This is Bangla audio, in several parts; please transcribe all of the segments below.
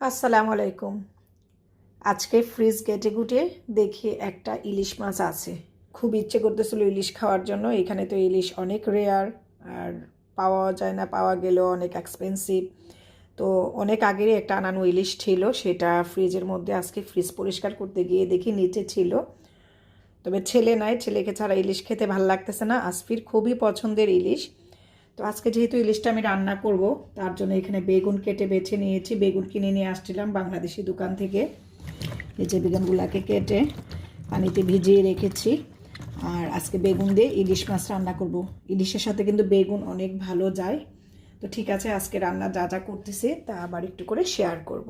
আসসালামু আলাইকুম। আজকে ফ্রিজ কেটে গুটে দেখি একটা ইলিশ মাছ আছে। খুব ইচ্ছে করতেছিল ইলিশ খাওয়ার জন্য। এখানে তো ইলিশ অনেক রেয়ার আর পাওয়া যায় না, পাওয়া গেলেও অনেক এক্সপেন্সিভ তো অনেক আগেরই একটা আনানো ইলিশ ছিল, সেটা ফ্রিজের মধ্যে আজকে ফ্রিজ পরিষ্কার করতে গিয়ে দেখি নিচে ছিল। তবে ছেলে নাই, ছেলেকে ছাড়া ইলিশ খেতে ভালো লাগতেছে না। আসফির খুবই পছন্দের ইলিশ। তো আজকে যেহেতু ইলিশটা আমি রান্না করব, তার জন্য এখানে বেগুন কেটে বেছে নিয়েছি। বেগুন কিনে নিয়ে আসছিলাম বাংলাদেশি দোকান থেকে। এই যে বেগুনগুলাকে কেটে পানিতে ভিজিয়ে রেখেছি। আর আজকে বেগুন দিয়ে ইলিশ মাছ রান্না করব। ইলিশের সাথে কিন্তু বেগুন অনেক ভালো যায়। তো ঠিক আছে, আজকে রান্না যা যা করতেছি তা আবার একটু করে শেয়ার করব।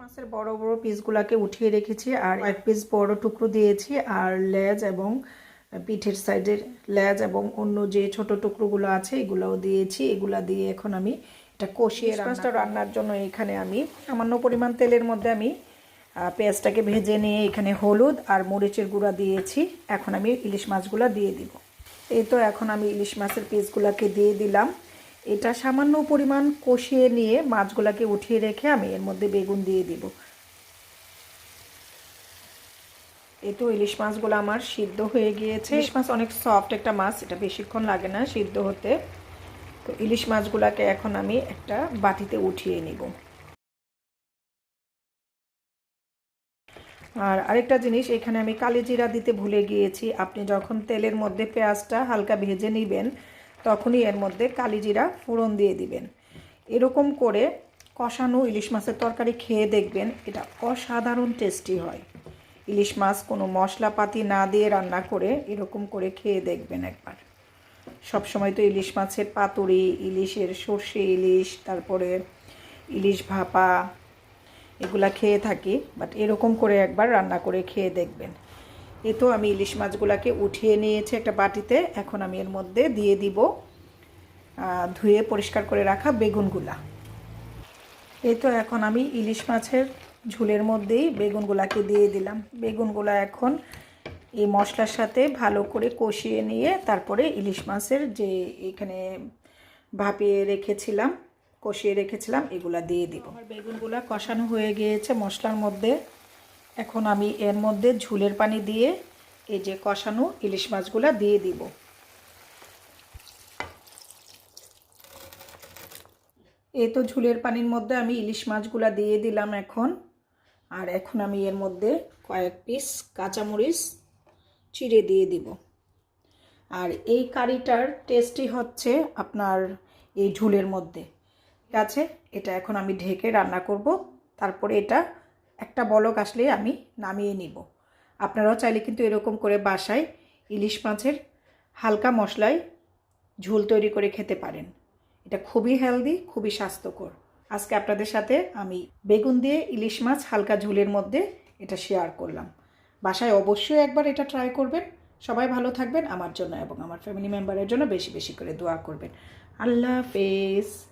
মাছের বড় বড় পিসগুলোকে উঠিয়ে রেখেছি আর এক পিস বড় টুকরো দিয়েছি। আর লেজ এবং পিঠের সাইডের লেজ এবং অন্য যে ছোট টুকরোগুলো আছে এগুলোও দিয়েছি। এগুলা দিয়ে এখন আমি এটা কষিয়ে মাছটা রান্নার জন্য এখানে আমি সামান্য পরিমাণ তেলের মধ্যে আমি পেঁয়াজটাকে ভেজে নিয়ে এখানে হলুদ আর মরিচের গুঁড়া দিয়েছি। এখন আমি ইলিশ মাছগুলো দিয়ে দিব। এই তো এখন আমি ইলিশ মাছের পিসগুলোকে দিয়ে দিলাম। এটা সামান্য পরিমাণ কষিয়ে নিয়ে মাছগুলোকে উঠিয়ে রেখে আমি এর মধ্যে বেগুন দিয়ে দিব। এই তো ইলিশ মাছগুলো আমার সিদ্ধ হয়ে গিয়েছে। ইলিশ মাছ অনেক সফট একটা মাছ, এটা বেশিক্ষণ লাগে না সিদ্ধ হতে। তো ইলিশ মাছগুলোকে এখন আমি একটা বাটিতে উঠিয়ে নিব। আর আরেকটা জিনিস, এখানে আমি কালি জিরা দিতে ভুলে গিয়েছি। আপনি যখন তেলের মধ্যে পেঁয়াজটা হালকা ভেজে নেবেন, তখনই এর মধ্যে কালি জিরা ফোড়ন দিয়ে দিবেন। এরকম করে কষানো ইলিশ মাছের তরকারি খেয়ে দেখবেন, এটা অসাধারণ টেস্টি হয়। ইলিশ মাছ কোনো মশলাপাতি না দিয়ে রান্না করে এরকম করে খেয়ে দেখবেন একবার। সব সময় তো ইলিশ মাছের পাতুরি, ইলিশের সর্ষে ইলিশ, তারপরে ইলিশ ভাপা এগুলা খেয়ে থাকি বাট এরকম করে একবার রান্না করে খেয়ে দেখবেন। এ তো আমি ইলিশ মাছগুলোকে উঠিয়ে নিয়েছি একটা বাটিতে, এখন আমি এর মধ্যে দিয়ে দিব ধুয়ে পরিষ্কার করে রাখা বেগুনগুলা। এই তো এখন আমি ইলিশ মাছের ঝুলের মধ্যেই বেগুনগুলাকে দিয়ে দিলাম। বেগুনগুলা এখন এই মশলার সাথে ভালো করে কষিয়ে নিয়ে তারপরে ইলিশ মাছের যে এখানে ভাপিয়ে রেখেছিলাম, কষিয়ে রেখেছিলাম, এগুলা দিয়ে দিব। আমার বেগুনগুলা কষানো হয়ে গিয়েছে মশলার মধ্যে। এখন আমি এর মধ্যে ঝুলের পানি দিয়ে এই যে কষানো ইলিশ মাছগুলা দিয়ে দিব। এই তো ঝুলের পানির মধ্যে আমি ইলিশ মাছগুলা দিয়ে দিলাম এখন। আর এখন আমি এর মধ্যে কয়েক পিস কাঁচামরিচ চিড়ে দিয়ে দিব। আর এই কারিটার টেস্টই হচ্ছে আপনার এই ঝুলের মধ্যে। ঠিক আছে? এটা এখন আমি ঢেকে রান্না করব। তারপরে এটা একটা বলক আসলে আমি নামিয়ে নিব। আপনারাও চাইলে কিন্তু এরকম করে বাসায় ইলিশ মাছের হালকা মশলায় ঝোল তৈরি করে খেতে পারেন। এটা খুবই হেলদি খুবই স্বাস্থ্যকর। আজকে আপনাদের সাথে আমি বেগুন দিয়ে ইলিশ মাছ হালকা ঝুলের মধ্যে এটা শেয়ার করলাম। বাসায় অবশ্যই একবার এটা ট্রাই করবেন। সবাই ভালো থাকবেন আমার জন্য এবং আমার ফ্যামিলি মেম্বারের জন্য বেশি বেশি করে দোয়া করবেন। আল্লাহ হাফেজ।